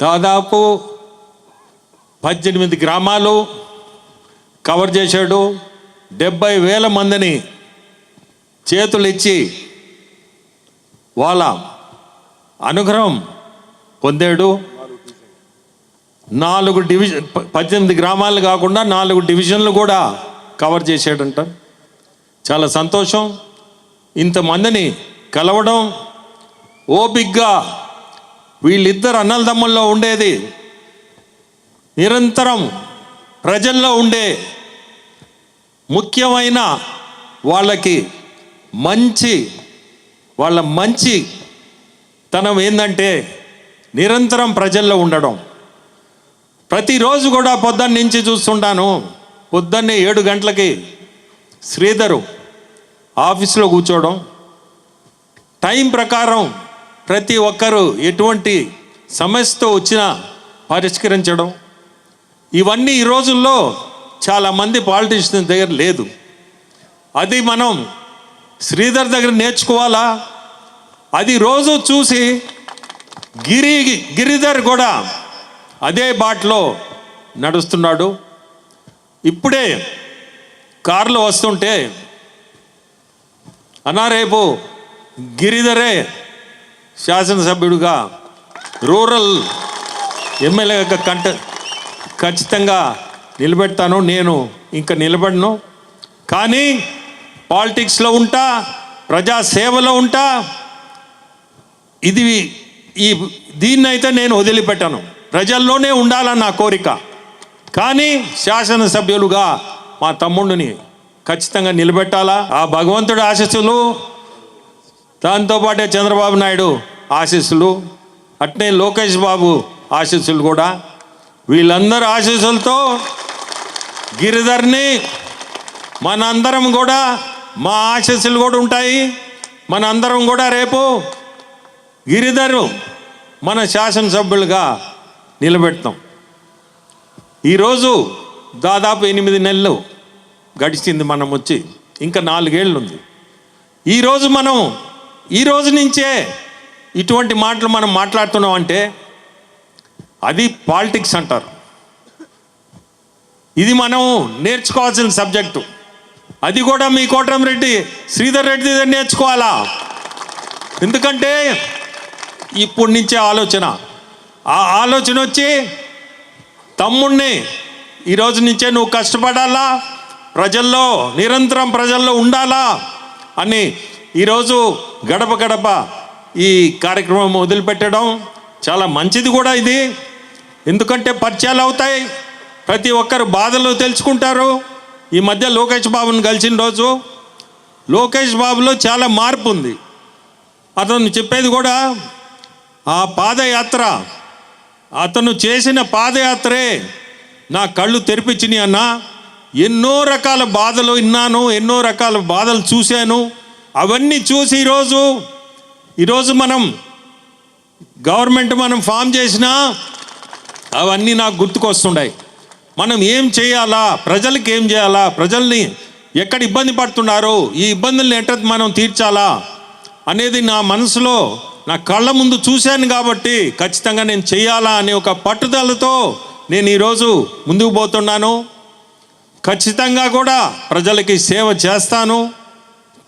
దాదాపు పద్దెనిమిది గ్రామాలు కవర్ చేశాడు. డెబ్బై వేల మందిని చేతులు ఇచ్చి వాళ్ళ అనుగ్రహం పొందాడు. నాలుగు డివిజన్ పద్దెనిమిది గ్రామాలు కాకుండా నాలుగు డివిజన్లు కూడా కవర్ చేసాడంట చాలా సంతోషం. ఇంతమందిని కలవడం ఓపిగ్గా వీళ్ళిద్దరు అన్నలదమ్ముల్లో ఉండేది. నిరంతరం ప్రజల్లో ఉండే ముఖ్యమైన వాళ్ళకి మంచి వాళ్ళ మంచి తనం ఏంటంటే నిరంతరం ప్రజల్లో ఉండడం. ప్రతిరోజు కూడా పొద్దున్న నుంచి చూస్తుంటాను. పొద్దున్నే ఏడు గంటలకి శ్రీధరు ఆఫీస్లో కూర్చోవడం. టైం ప్రకారం ప్రతి ఒక్కరూ ఎటువంటి సమస్యతో వచ్చినా పరిష్కరించడం. ఇవన్నీ ఈ రోజుల్లో చాలామంది పాలిటీషియన్ దగ్గర లేదు. అది మనం శ్రీధర్ దగ్గర నేర్చుకోవాలా? అది రోజు చూసి గిరి గిరిధర్ కూడా అదే బాటలో నడుస్తున్నాడు. ఇప్పుడే కారులో వస్తుంటే అన్నా రేపు గిరిధరే శాసనసభ్యుడిగా రూరల్ ఎమ్మెల్యేగా కంట ఖచ్చితంగా నిలబెడతాను నేను ఇంకా నిలబడను. కానీ పాలిటిక్స్లో ఉంటా ప్రజా సేవలో ఉంటా ఇది ఈ దీన్నైతే నేను వదిలిపెట్టాను. ప్రజల్లోనే ఉండాలని నా కోరిక. కానీ శాసనసభ్యులుగా మా తమ్ముడిని ఖచ్చితంగా నిలబెట్టాలా? ఆ భగవంతుడి ఆశస్సులు దాంతోపాటే చంద్రబాబు నాయుడు ఆశీస్సులు. అట్నే లోకేష్ బాబు ఆశీస్సులు కూడా. వీళ్ళందరూ ఆశీస్సులతో గిరిధర్ని మనందరం కూడా మా ఆశీస్సులు కూడా ఉంటాయి. మనందరం కూడా రేపు గిరిధరు మన శాసనసభ్యులుగా నిలబెడతాం. ఈరోజు దాదాపు ఎనిమిది నెలలు గడిచింది మనం వచ్చి ఇంకా నాలుగేళ్ళు ఉంది ఈరోజు మనం ఈ రోజు నుంచే ఇటువంటి మాటలు మనం మాట్లాడుతున్నాం అంటే అది పాలిటిక్స్ అంటారు. ఇది మనం నేర్చుకోవాల్సిన సబ్జెక్టు. అది కూడా మీ కోటంరెడ్డి శ్రీధర్ రెడ్డి దగ్గర నేర్చుకోవాలా? ఎందుకంటే ఇప్పటి నుంచే ఆలోచన. ఆ ఆలోచన వచ్చి తమ్ముణ్ణి ఈరోజు నుంచే నువ్వు కష్టపడాలా? ప్రజల్లో నిరంతరం ప్రజల్లో ఉండాలా? అని ఈరోజు గడప గడప ఈ కార్యక్రమం మొదలుపెట్టడం చాలా మంచిది కూడా ఇది. ఎందుకంటే పరిచయాలు అవుతాయి. ప్రతి ఒక్కరు బాధలు తెలుసుకుంటారు. ఈ మధ్య లోకేష్ బాబుని కలిసిన రోజు లోకేష్ బాబులో చాలా మార్పు ఉంది. అతను చెప్పేది కూడా ఆ పాదయాత్ర అతను చేసిన పాదయాత్రే నా కళ్ళు తెరిపించినాయి అన్న. ఎన్నో రకాల బాధలు విన్నాను ఎన్నో రకాల బాధలు చూశాను. అవన్నీ చూసి ఈరోజు ఈరోజు మనం గవర్నమెంట్ మనం ఫామ్ చేసినా అవన్నీ నాకు గుర్తుకొస్తుండాయి. మనం ఏం చేయాలా? ప్రజలకు ఏం చేయాలా? ప్రజల్ని ఎక్కడ ఇబ్బంది పడుతున్నారో ఈ ఇబ్బందుల్ని ఎట్ట మనం తీర్చాలా? అనేది నా మనసులో నా కళ్ళ ముందు చూశాను కాబట్టి ఖచ్చితంగా నేను చేయాలా అనే ఒక పట్టుదలతో నేను ఈరోజు ముందుకు పోతున్నాను. ఖచ్చితంగా కూడా ప్రజలకి సేవ చేస్తాను.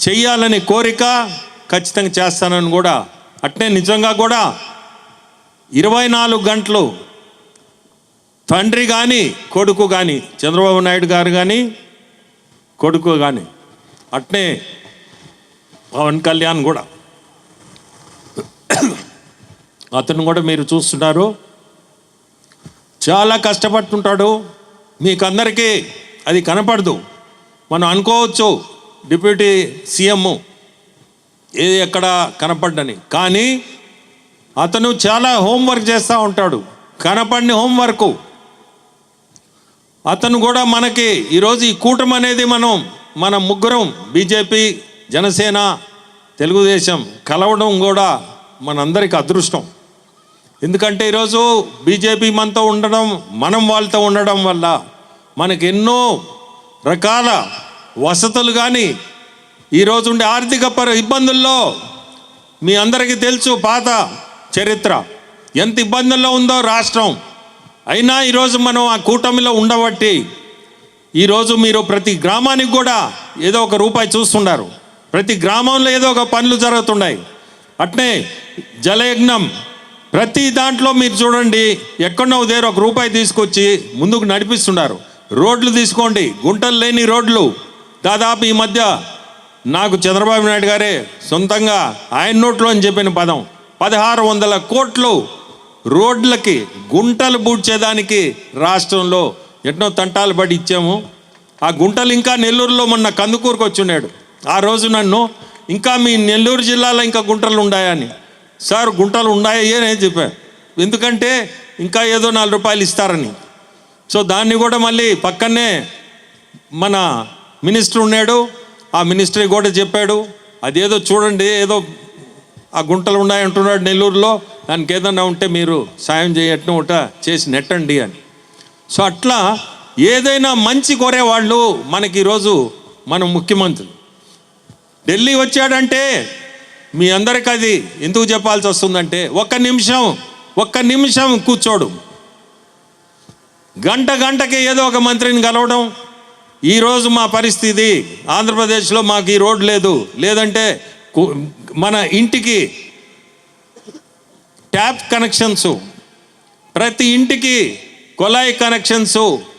చెయ్యాలనే కోరిక ఖచ్చితంగా చేస్తానని కూడా అట్నే నిజంగా కూడా ఇరవై నాలుగు గంటలు తండ్రి కానీ కొడుకు కానీ చంద్రబాబు నాయుడు గారు కానీ కొడుకు కానీ అట్నే పవన్ కళ్యాణ్ కూడా. అతను కూడా మీరు చూస్తున్నారు. చాలా కష్టపడుతుంటాడు. మీకందరికీ అది కనపడదు. మనం అనుకోవచ్చు డిప్యూటీ సీఎం ఏది ఎక్కడ కనపడ్డని. కానీ అతను చాలా హోంవర్క్ చేస్తూ ఉంటాడు. కనపడిన హోంవర్క్. అతను కూడా మనకి ఈరోజు ఈ కూటమి అనేది మనం మన ముగ్గురం బీజేపీ జనసేన తెలుగుదేశం కలవడం కూడా మనందరికి అదృష్టం. ఎందుకంటే ఈరోజు బీజేపీ మనతో ఉండడం మనం వాళ్ళతో ఉండడం వల్ల మనకి ఎన్నో రకాల వసతులు కానీ ఈరోజు ఉండే ఆర్థిక పర ఇబ్బందుల్లో మీ అందరికీ తెలుసు పాత చరిత్ర. ఎంత ఇబ్బందుల్లో ఉందో రాష్ట్రం. అయినా ఈరోజు మనం ఆ కూటమిలో ఉండబట్టి ఈరోజు మీరు ప్రతి గ్రామానికి కూడా ఏదో ఒక రూపాయి చూస్తున్నారు. ప్రతి గ్రామంలో ఏదో ఒక పనులు జరుగుతున్నాయి. అట్నే జలయజ్ఞం ప్రతి దాంట్లో మీరు చూడండి ఎక్కడో దేరు ఒక రూపాయి తీసుకొచ్చి ముందుకు నడిపిస్తున్నారు. రోడ్లు తీసుకోండి గుంటలు లేని రోడ్లు. దాదాపు ఈ మధ్య నాకు చంద్రబాబు నాయుడు గారే సొంతంగా ఆయన నోట్లో అని చెప్పిన పదం. పదహారు వందల కోట్లు రోడ్లకి గుంటలు పూడ్చేదానికి రాష్ట్రంలో ఎన్నో తంటాలు పడి ఇచ్చాము. ఆ గుంటలు ఇంకా నెల్లూరులో మొన్న కందుకూరుకు వచ్చున్నాడు ఆ రోజు నన్ను ఇంకా మీ నెల్లూరు జిల్లాలో ఇంకా గుంటలు ఉన్నాయని సార్ గుంటలు ఉన్నాయే అని చెప్పాను ఎందుకంటే ఇంకా ఏదో నాలుగు రూపాయలు ఇస్తారని. సో దాన్ని కూడా మళ్ళీ పక్కనే మన మినిస్టర్ ఉన్నాడు ఆ మినిస్టర్ కూడా చెప్పాడు అదేదో చూడండి ఏదో ఆ గుంటలు ఉన్నాయంటున్నాడు నెల్లూరులో దానికి ఏదన్నా ఉంటే మీరు సాయం చేయటం ఒకట చేసి నెట్టండి అని. సో అట్లా ఏదైనా మంచి కోరేవాళ్ళు మనకి ఈరోజు మన ముఖ్యమంత్రి. ఢిల్లీ వచ్చాడంటే మీ అందరికి అది ఎందుకు చెప్పాల్సి వస్తుందంటే ఒక్క నిమిషం ఒక్క నిమిషం కూర్చోడు. గంట గంటకి ఏదో ఒక మంత్రిని కలవడం ఈరోజు మా పరిస్థితి ఆంధ్రప్రదేశ్లో మాకు ఈ రోడ్డు లేదు. లేదంటే మన ఇంటికి ట్యాప్ కనెక్షన్స్ ప్రతి ఇంటికి కొలాయి కనెక్షన్స్